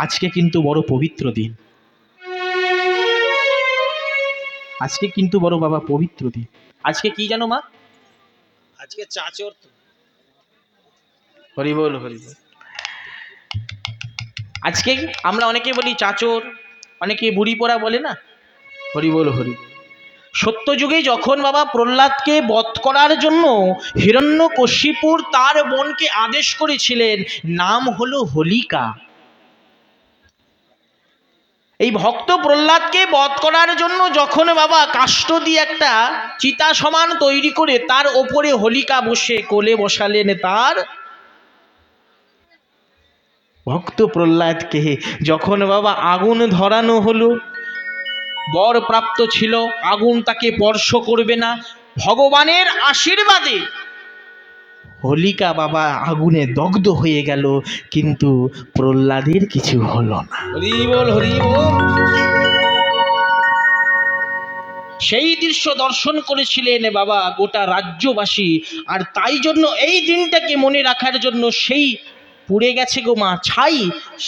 আজকে কিন্তু বড় পবিত্র দিন। আজকে কিন্তু বড় বাবা পবিত্র দিন। আজকে কি জানো মা? আজকে চাচর তো হরি বল হরি বল। আজকে আমরা অনেকে বলি চাচর অনেকে বুড়ি পোড়া বলে না? হরি বল হরি বল। সত্যযুগে যখন বাবা প্রহ্লাদকে বধ করার জন্য হিরণ্যকশিপুর তার বোনকে আদেশ করেছিলেন নাম হলো হোলিকা। এই ভক্ত প্রহ্লাদকে বধ করার জন্য যখন বাবা কাষ্ঠ দিয়ে একটা চিতা সমান তৈরি করে তার ওপরে হোলিকা বসে, কোলে বসালেন তার। ভক্ত প্রহ্লাদকে যখন বাবা আগুন ধরানো হলো বর প্রাপ্ত ছিল, আগুন তাকে স্পর্শ করবে না। ভগবানের আশীর্বাদে হোলিকা বাবা আগুনে দগ্ধ হয়ে গেল, কিন্তু প্রহ্লাদের কিছু হলো না। হরি সেই দৃশ্য দর্শন করেছিলেন বাবা গোটা রাজ্যবাসী, আর তাই জন্য এই দিনটাকে মনে রাখার জন্য সেই পুড়ে গেছে গো মা ছাই,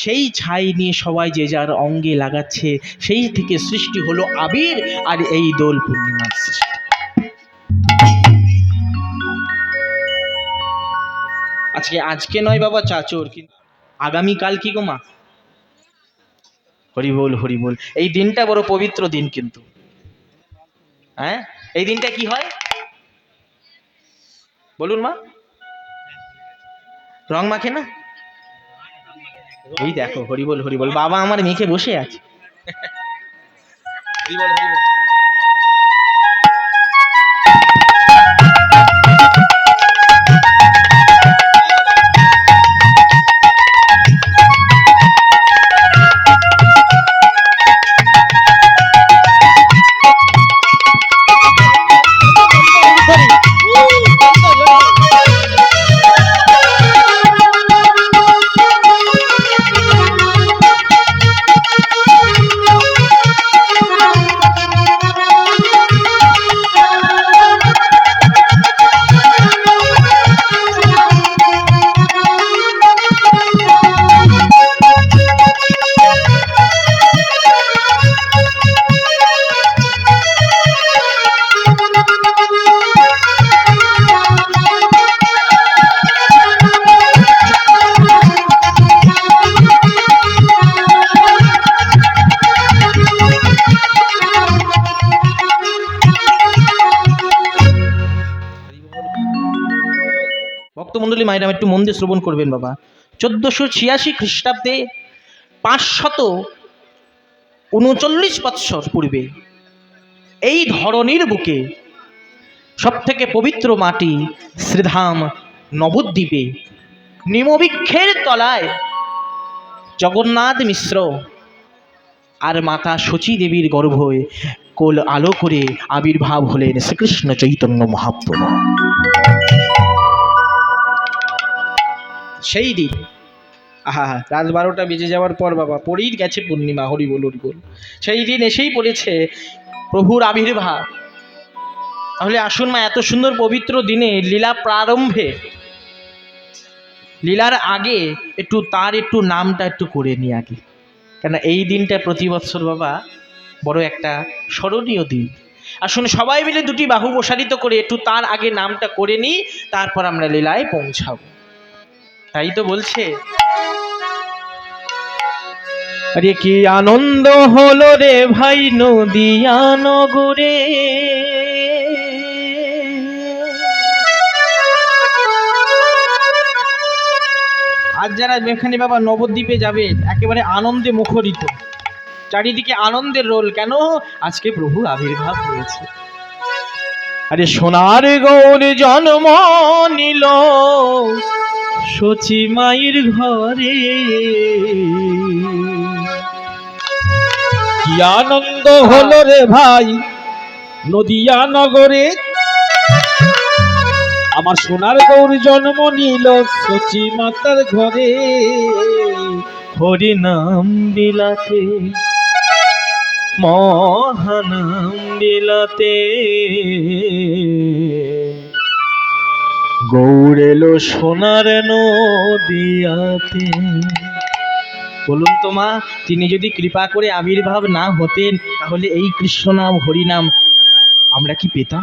সেই ছাই নিয়ে সবাই যে যার অঙ্গে লাগাচ্ছে, সেই থেকে সৃষ্টি হলো আবির আর এই দোল পূর্ণিমার সৃষ্টি। আজকে আজকে নয় বাবা চাচর, কিন্তু আগামীকাল কি গো মা? হরি হরি এই দিনটা বড় পবিত্র দিন কিন্তু। হ্যাঁ? এই দিনটা কি হয়? বলুন মা। রং মাখে না? এই দেখো হরি বল হরি বল বাবা আমার মেখে বসে আছে। হরি বল ভক্তমণ্ডলী মায়েরা একটু মন্দির শ্রবণ করবেন বাবা। চোদ্দশো ছিয়াশি খ্রিস্টাব্দে পাঁচশত উনচল্লিশ বৎসর পূর্বে এই ধরনের বুকে সব থেকে পবিত্র মাটি শ্রীধাম নবদ্বীপে নিমবৃক্ষের তলায় জগন্নাথ মিশ্র আর মাতা শচী দেবীর গর্ভে কোল আলো করে আবির্ভাব হলেন শ্রীকৃষ্ণ চৈতন্য মহাপ্রভু। সেই দিন। আহা হা রাত বারোটা বেজে যাওয়ার পর বাবা পরেই গেছে পূর্ণিমা, হরি বল হরি বল। সেই দিন এসেই পড়েছে প্রভুর আবির্ভাব। তাহলে আসুন মা, এত সুন্দর পবিত্র দিনে লীলা প্রারম্ভে, লীলার আগে একটু তার একটু নামটা একটু করে নিই আগে। কেন এই দিনটা প্রতি বছর বাবা বড় একটা স্মরণীয় দিন। আসুন সবাই মিলে দুটি বাহু প্রসারিত করে একটু তার আগে নামটা করে নিই, তারপর আমরা লীলায় পৌঁছাবো। তাই তো বলছে। আরে কি আনন্দ হলো রে ভাই নদিয়া নগরে আজ যারা এখানে বাবা নবদ্বীপে যাবে একেবারে আনন্দে মুখরিত। চারিদিকে আনন্দের রোল কেন? আজকে প্রভু আবির্ভাব হয়েছে। আরে সোনার গৌর জন্ম নিল। সচি মায়ের ঘরে। কি আনন্দ হলো রে ভাই নদিয়া নগরে। আমার সোনার গৌর জন্ম নিল সচি মাতার ঘরে। হরি নাম বিলাতে, মহানাম বিলাতে। গৌড়েলো সোনার নদিয়াতে। বলুন তো মা, তিনি যদি কৃপা করে আবির্ভাব না হতেন, তাহলে এই কৃষ্ণ নাম হরিনাম আমরা কি পেতাম?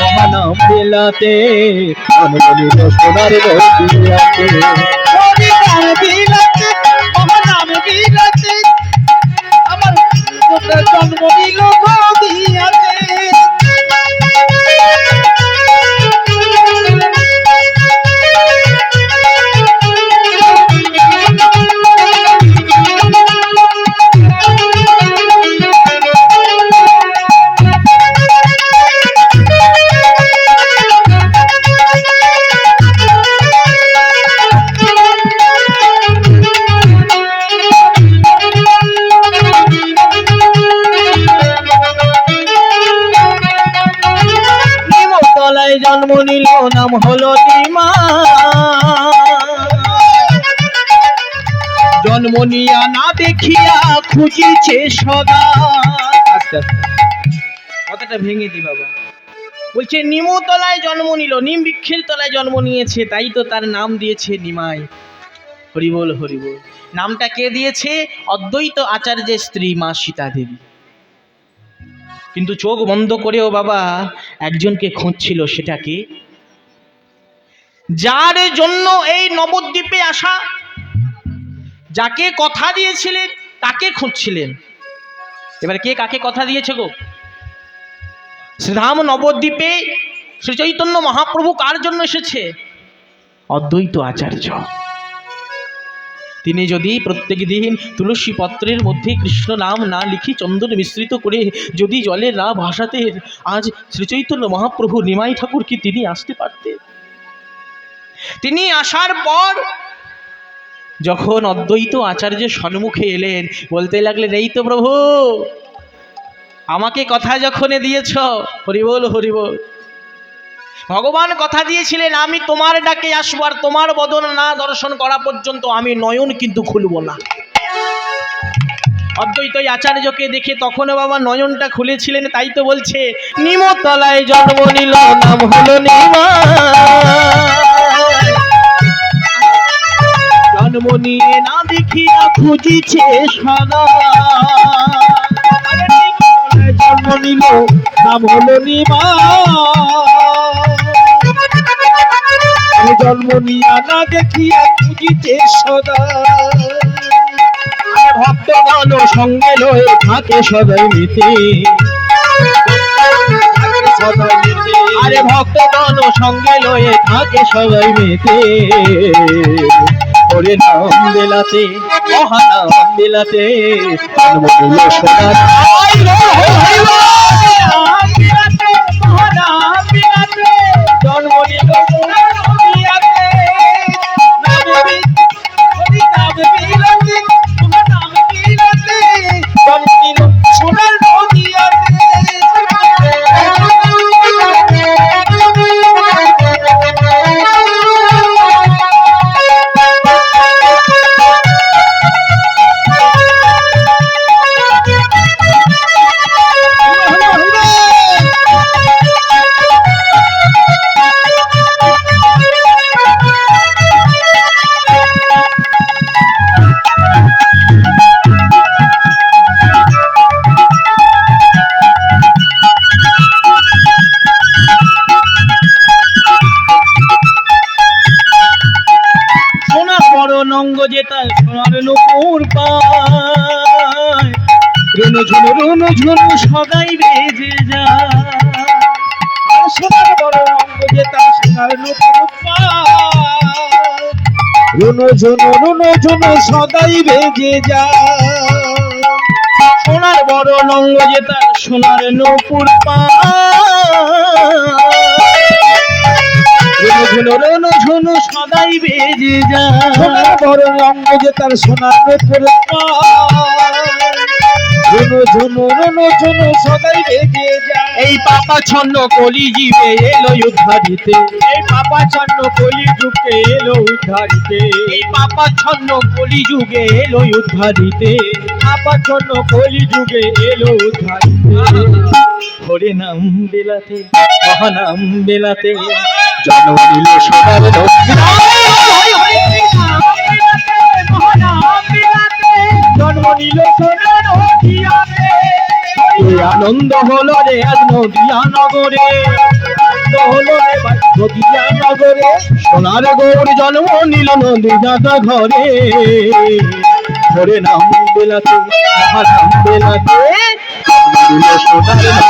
মহানাম বেলাতে অনুমনিল সোনার নাম বিলাতে মহানাম বিলাতে নাম হলো নিমা জন্ম নিয়া না দেখিয়া খুঁজিছে সদা। আস্তে আস্তে। কথাটা ভেঙে দি বাবা। বলছে নিমতলায় জন্ম নিল, নিম বৃক্ষের তলায় জন্ম নিয়েছে, তাই তো তার নাম দিয়েছে নিমাই। হরিবল হরিবল নামটা কে দিয়েছে? অদ্বৈত আচার্যের স্ত্রী মা সীতা দেবী। কিন্তু চোখ বন্ধ করেও বাবা, একজনকে খুঁজছিল সেটাকে যার জন্য এই নবদ্বীপে আসা, যাকে কথা দিয়েছিলেন, তাকে খুঁজছিলেন। এবার কে কাকে কথা দিয়েছে গো? শ্রীধাম নবদ্বীপে শ্রী চৈতন্য মহাপ্রভু কার জন্য এসেছে? অদ্বৈত আচার্য। তিনি যদি প্রত্যেক দিন তুলসী পত্রের মধ্যে কৃষ্ণ নাম না লিখি চন্দন মিশ্রিত করে যদি জলে না ভাসাতেন আজ শ্রীচৈতন্য মহাপ্রভু নিমাই ঠাকুর কি তিনি আসতে পারতেন। তিনি আসার পর যখন অদ্বৈত আচার্য সম্মুখে এলেন, বলতে লাগলেন, এই তো প্রভু, আমাকে কথা যখন দিয়েছ হরিবল হরিবল ভগবান কথা দিয়েছিলেন, আমি তোমার ডাকে আসব আর তোমার বদন না দর্শন করা পর্যন্ত আমি নয়ন কিন্তু খুলব না। অদ্বৈত আচার্যকে দেখে তখনও বাবা নয়নটা খুলেছিলেন, তাই তো বলছে, নিমতলায় জন্ম নিল, নাম হলো নিমা। নিয়ে না দেখিয়া খুঁজিছে সদা জন্ম নিল, নাম হলো নিমা। জন্ম নিয়া না দেখিয়া খুঁজিতে সদা। ভক্তগণ সঙ্গে লয়ে থাকে সদাই নিতে আরে ভক্তগণ সঙ্গে লয়ে থাকে সবাই মেতে। ওরে নাম বেলাতে মহানাম বেলাতে সোনার জন্ম নিল বড় নঙ্গ যেটা সোনার নুপুর পায়। রুনু ঝুনু রুনু ঝুনু সদাই বেজে যায়। সোনার বড় রঙ যে তার সোনার নূপুর রুনো ঝুনো রুনো ঝুনো সদাই বেজে যায়। সোনার বড় নঙ্গ যেটা সোনার নুপুর পায়। রুনু ঝুনু সদাই বেজে যায়। সোনার যে তার সোনার এই পাপা ছন্ন কলি জীবে এলো উদ্ধারিতে। এই পাপা ছন্ন কলি যুগে এলো উদ্ধারিতে। এই পাপা ছন্ন কলি যুগে এলো উদ্ধারিতে। পাপা ছন্ন কলি যুগে এলো উদ্ধারিতে। হরে নাম বেলাতে মহানাম বেলাতে। জন্ম নিল সোনার জন্ম নিল সোনার আনন্দ হলো রে আজ নদিয়া নগরে। হলো রে নদিয়া নগরে। সোনার গৌর জন্ম নিল নদিয়া ঘরে। হরে নাম বেলাতে মহানাম বেলাতে। নিল সোনার